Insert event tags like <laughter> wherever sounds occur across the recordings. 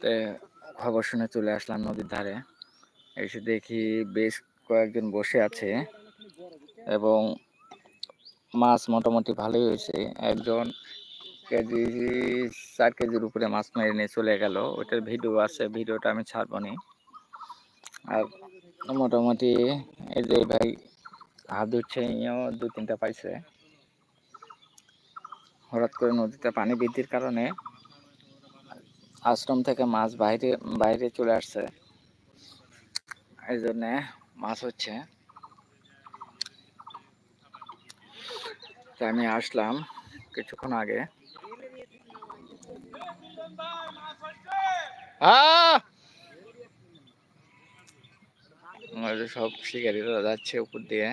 তে খবর শুনে চলে আসলাম নদীর ধারে। এসে দেখি বেশ কয়েকজন বসে আছে এবং মাছ মোটামুটি ভালোই হয়েছে। একজন কেজি, চার কেজির উপরে মাছ মেরে নিয়ে চলে গেল। ওটার ভিডিও আছে, ভিডিওটা আমি ছাড়বো নি আর মোটামুটি এই যে ভাই হাত ধুচ্ছে দু তিনটা পাইছে। হঠাৎ করে নদীতে পানি বৃদ্ধির কারণে আশ্রম থেকে মাছ বাইরে বাইরে চলে আসছে। এই জন্যে মাছ হচ্ছে। আমি আসলাম কিছুক্ষণ আগে। সব শিকারীরা যাচ্ছে উপর দিয়ে।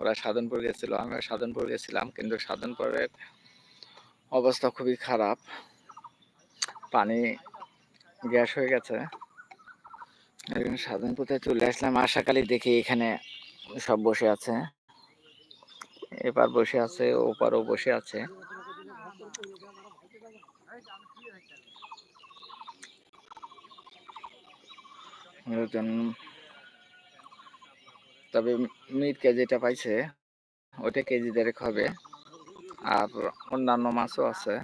ওরা সাধনপুর গেছিল আমরা সাধনপুর গেছিলাম, কিন্তু সাধনপুরের অবস্থা খুবই খারাপ। পানি গ্যাস হয়ে গেছে। সাধনপুরে চলে আসলাম আশাকালী দেখি এখানে সব বসে আছে। এপার বসে আছে, ওপারও বসে আছে। তবে মিট কেজিটা পাইছে, ওটা কেজি দেড়েক হবে। আর অন্যান্য মাছও আছে।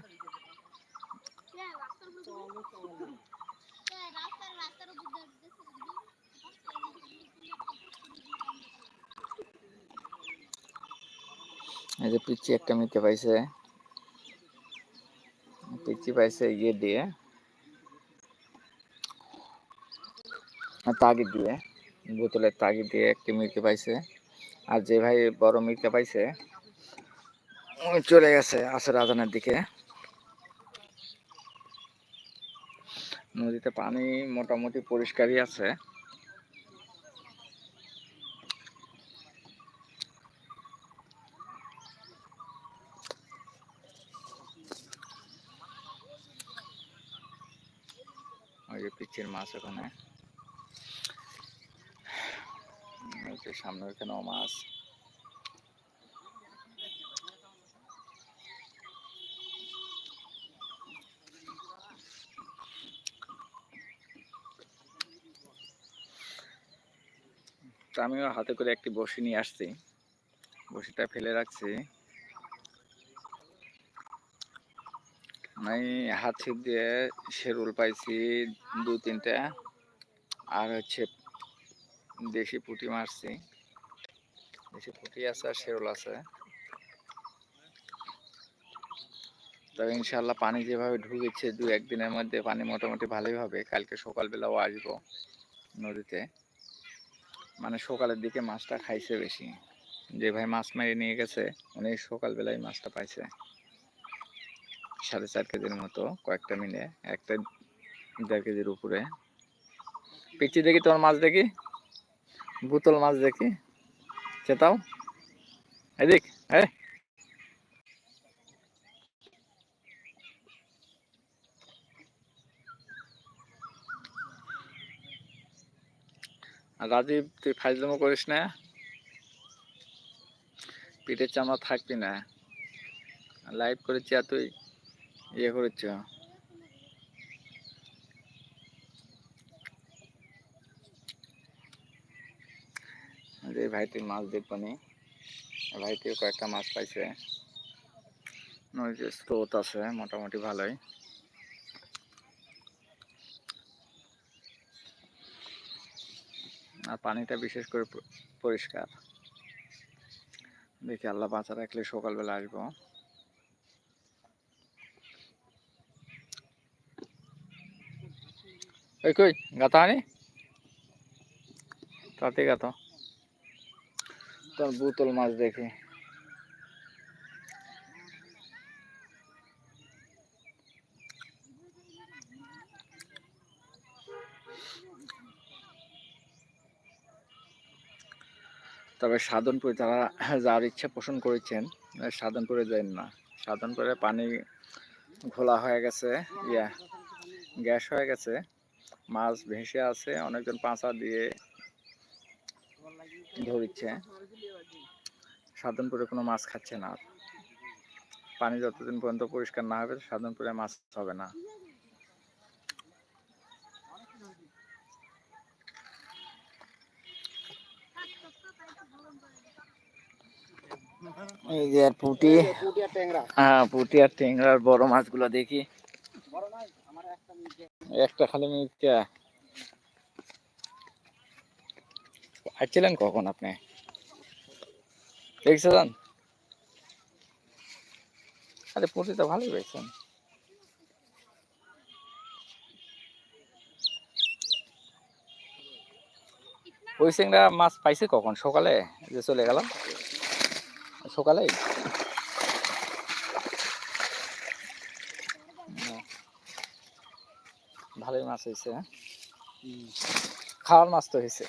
এই যে পিচ্ছি একটা মিটকে পাইছে পিচ্ছি পাইছে ইয়ে দিয়ে তাগিদ দিয়ে বোতলের তাগিদ দিয়ে একটি মিটকে পাইছে আর যে ভাই বড় মিটকে পাইছে ওই চলে গেছে আসর আজানের দিকে নদীতে পানি মোটামুটি পরিষ্কারই আছে যে পিচ্ছির মাছ ওখানে। সামনে ওখানেও মাছ। আমিও হাতে করে একটি বসি নিয়ে আসছি। বসিটা ফেলে রাখছি। আমি হাত দিয়ে শেরুল পাইছি দু, তিনটা। আর হচ্ছে দেশি পুঁটি মারছি। দেশি পুঁটি আছে আর শেরুল আছে। তবে ইনশাল্লাহ পানি যেভাবে ঢুকেছে দু একদিনের মধ্যে পানি মোটামুটি ভালোই হবে। কালকে সকালবেলাও আসব নদীতে। মানে সকালের দিকে মাছটা খাইছে বেশি। যে ভাই মাছ মেরে নিয়ে গেছে, উনি সকালবেলায় মাছটা পাইছে। সাড়ে চার কেজির মতো কয়েকটা মিলে, একটা দেড় কেজির উপরে। পিচি দেখি তোমার মাছ দেখি, বোতল মাছ দেখি, চেতাও। এদিক হ্যাঁ রাজীব, তুই ফাইজলামো করিস না? পিঠের চামড়া থাকবি না। লাইভ করেছি আর তুই? ইয়ে করেছ? যে ভাইটির মাছ দেখবানি ভাইটির কয়েকটা মাছ পাইছে। নদীতে স্রোত আছে, মোটামুটি ভালোই। আর পানিটা বিশেষ করে পরিষ্কার। দেখি, আল্লাহ বাঁচা রাখলে সকালবেলা আসব। ওই কই গাতা তাতে গাতা তোর বোতল মাছ দেখি তবে সাধনপুরে যারা যার ইচ্ছা পোষণ করেছেন সাধনপুরে যান না। সাধনপুরে পানি ঘোলা হয়ে গেছে, ইয়া, গ্যাস হয়ে গেছে। মাছ ভেসে আছে অনেকজন পাঁচা দিয়ে ধরিচ্ছে। সাধনপুরে কোনো মাছ খাচ্ছে না। পানি যতদিন পর্যন্ত পরিষ্কার না হবে সাধনপুরে মাছ হবে না। এই যে আর পুটি। হ্যাঁ পুটি আর টেংরার বড় মাছগুলো দেখি। বড় নাই আমার একটা নিচে একটা খালি মিটকে আসছিলেন কখন আপনি? দেখছিলেন আরে পুঁটি তো ভালোই পেয়েছেন। ওই সিংড়া মাছ পাইছে কখন? সকালে যে চলে গেলাম সকালেই? ভালোই মাছ হয়েছে হ্যাঁ? খাওয়ার মাছ তো হয়েছে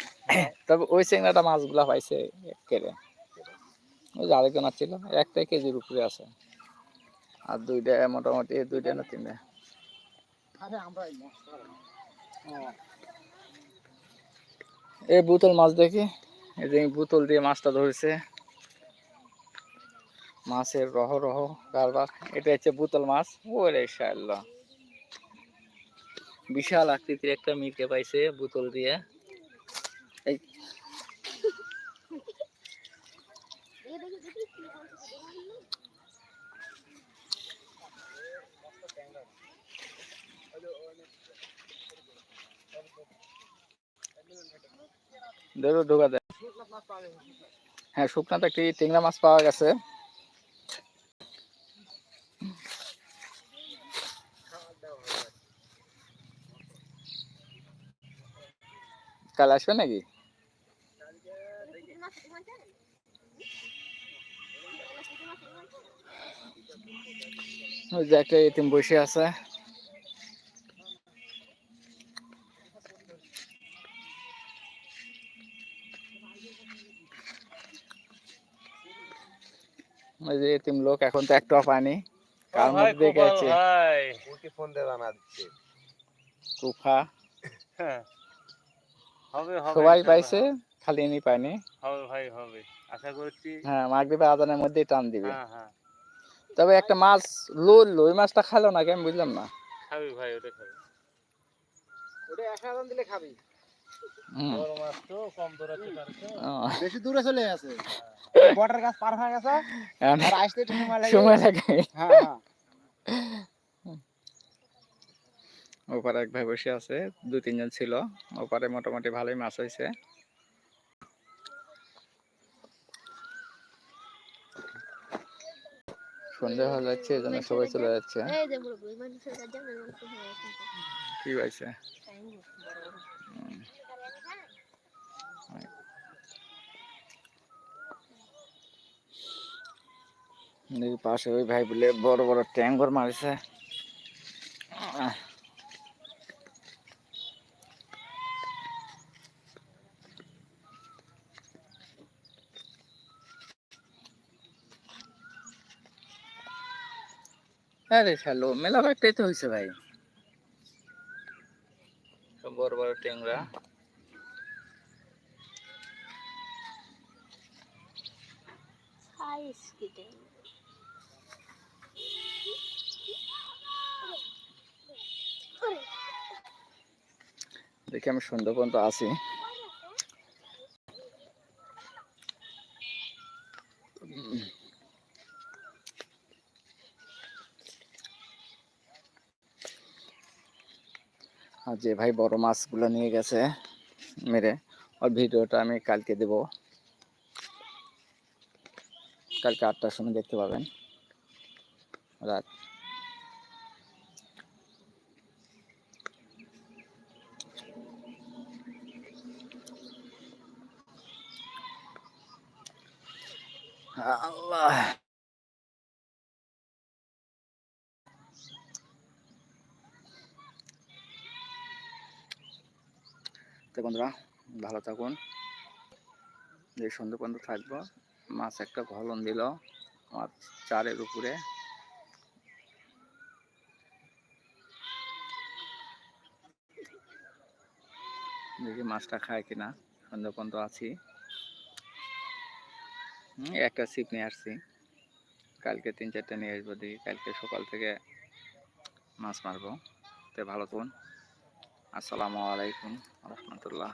তবে ওই চিংড়াটা মাছগুলা পাইছে কেড়ে ওই যে আরেকজন ছিল একটাই কেজির উপরে আছে। আর দুইটা মোটামুটি দুইটা না তিনটা। এই মশলা হ্যাঁ। বোতল মাছ দেখি। এই যে বোতল দিয়ে মাছটা ধরেছে। মাছের রহ রহ কারবার এটা হচ্ছে বোতল মাছ। ওরে শাল্লাহ বিশাল আকৃতির একটা মিরকে পাইছে বোতল দিয়ে। এই। ঢোকা দেয়। হ্যাঁ শুকনাতে একটি টেংরা মাছ পাওয়া গেছে। কাল আসবে নাকি? যে একটা এতিম বসে আছে। ওই যে এতিম লোক এখন তো কার মধ্যে দেখে আছে ফোন দিয়ে জানা দিচ্ছে। কুফা। হ্যাঁ। হবে হবে সবাই পাইছে খালি ইনি পায়নি। হবে ভাই হবে। আশা করছি হ্যাঁ মাগরিবে আজানের মধ্যেই টান দিবে। হ্যাঁ হ্যাঁ। তবে একটা মাছ লোল ওই মাছটা খালো না কেন বুঝলাম না। খাবি ভাই ওটা খাবি। ওটা এক হাজার দিলে খাবি। বড় মাছ তো কম দৌড়াতে বেশি দূরে চলে গেছে। <laughs> বটার গাছ পার হয়ে গেছে। আর আসতে সময় লাগে। সময় লাগে। হ্যাঁ হ্যাঁ। ওপারে এক ভাই বসে আছে দু তিনজন ছিল। ওপারে মোটামুটি ভালোই মাছ হয়েছে। সন্ধ্যা হয়ে যাচ্ছে এই জন্য সবাই চলে যাচ্ছে। মানুষ হয়ে কি দেখি পাশে ওই ভাই বলে বড় বড় ট্যাঙ্গর মারিছে। আরে খেলো মেলা একটাই তো হয়েছে ভাই। বড় বড় ট্যাংরা। দেখি আমি সন্ধ্যা পর্যন্ত আছি। যে ভাই বড় মাছগুলো নিয়ে গেছে মেরে, ওর ভিডিওটা আমি কালকে দেব। কালকে আটটার সময় দেখতে পাবেন। রাত আল্লাহ। বন্ধুরা, ভালো থাকুন। যে সন্ধ্যে পর্যন্ত থাকব, মাছ একটা ঘলন দিল, আমার চারের উপরে। দেখি মাছটা খায় কিনা সন্ধ্যা পর্যন্ত আছি একটা ছিপ নিয়ে আসছি। কালকে তিন চারটে নিয়ে আসব, দেখি কালকে সকাল থেকে মাছ মারবো। তো ভালো থাকুন। আসসালামু আলাইকুম রহমতুল্লাহ